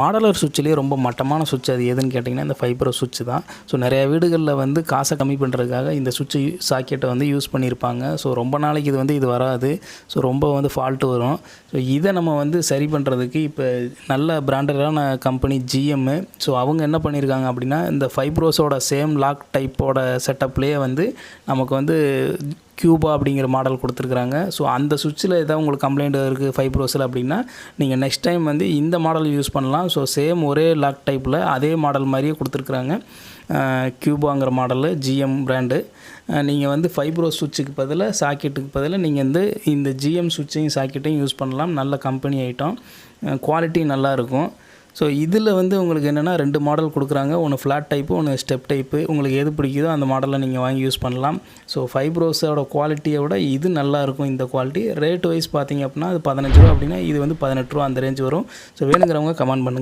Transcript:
Modeller சுவிட்ச்லேயே ரொம்ப மட்டமான சுவிட்ச் அது எதுன்னு கேட்டிங்கன்னா இந்த ஃபைப்ரோ சுவிட்ச் தான். ஸோ நிறைய வீடுகளில் வந்து காசை கம்மி பண்ணுறதுக்காக இந்த சுவிட்சு சாக்கெட்டை வந்து யூஸ் பண்ணியிருப்பாங்க. ஸோ ரொம்ப நாளைக்கு இது வந்து இது வராது. ஸோ ரொம்ப வந்து ஃபால்ட்டு வரும். ஸோ இதை நம்ம வந்து சரி பண்ணுறதுக்கு இப்போ நல்ல பிராண்டடான கம்பெனி ஜிஎம்மு ஸோ அவங்க என்ன பண்ணியிருக்காங்க அப்படின்னா இந்த ஃபைப்ரோஸோட சேம் லாக் டைப்போட செட்டப்லேயே வந்து நமக்கு வந்து கியூபா அப்படிங்கிற மாடல் கொடுத்துருக்குறாங்க. ஸோ அந்த சுவிட்சில் ஏதாவது உங்களுக்கு கம்ப்ளைண்ட் இருக்குது ஃபைப்ரோஸில் அப்படின்னா நீங்கள் நெக்ஸ்ட் டைம் வந்து இந்த மாடல் யூஸ் பண்ணலாம். ஸோ சேம் ஒரே லாக் டைப்பில் அதே மாடல் மாதிரியே கொடுத்துருக்குறாங்க. கியூபாங்கிற மாடலு ஜிஎம் பிராண்டு நீங்கள் வந்து ஃபைப்ரோ சுவிட்சுக்கு பதிலாக சாக்கெட்டுக்கு பதிலாக நீங்கள் வந்து இந்த ஜிஎம் சுவிட்சையும் சாக்கெட்டையும் யூஸ் பண்ணலாம். நல்ல கம்பெனி ஐட்டம் குவாலிட்டி நல்லாயிருக்கும் ஸோ இதில் வந்து உங்களுக்கு என்னென்னா ரெண்டு மாடல் கொடுக்குறாங்க. ஒன்று ஃப்ளாட் டைப்பு ஒன்று ஸ்டெப் டைப்பு உங்களுக்கு எது பிடிக்குதோ அந்த மாடலை நீங்கள் வாங்கி யூஸ் பண்ணலாம். ஸோ ஃபைப்ரோஸோட குவாலிட்டியை விட இது நல்லாயிருக்கும் இந்த குவாலிட்டி ரேட் வைஸ் பார்த்தீங்க அப்படின்னா அது பதினஞ்சு ரூபா அப்படின்னா இது வந்து பதினெட்டு ரூபா அந்த ரேஞ்ச் வரும். ஸோ வேணுங்கிறவங்க கமெண்ட் பண்ணுங்கள்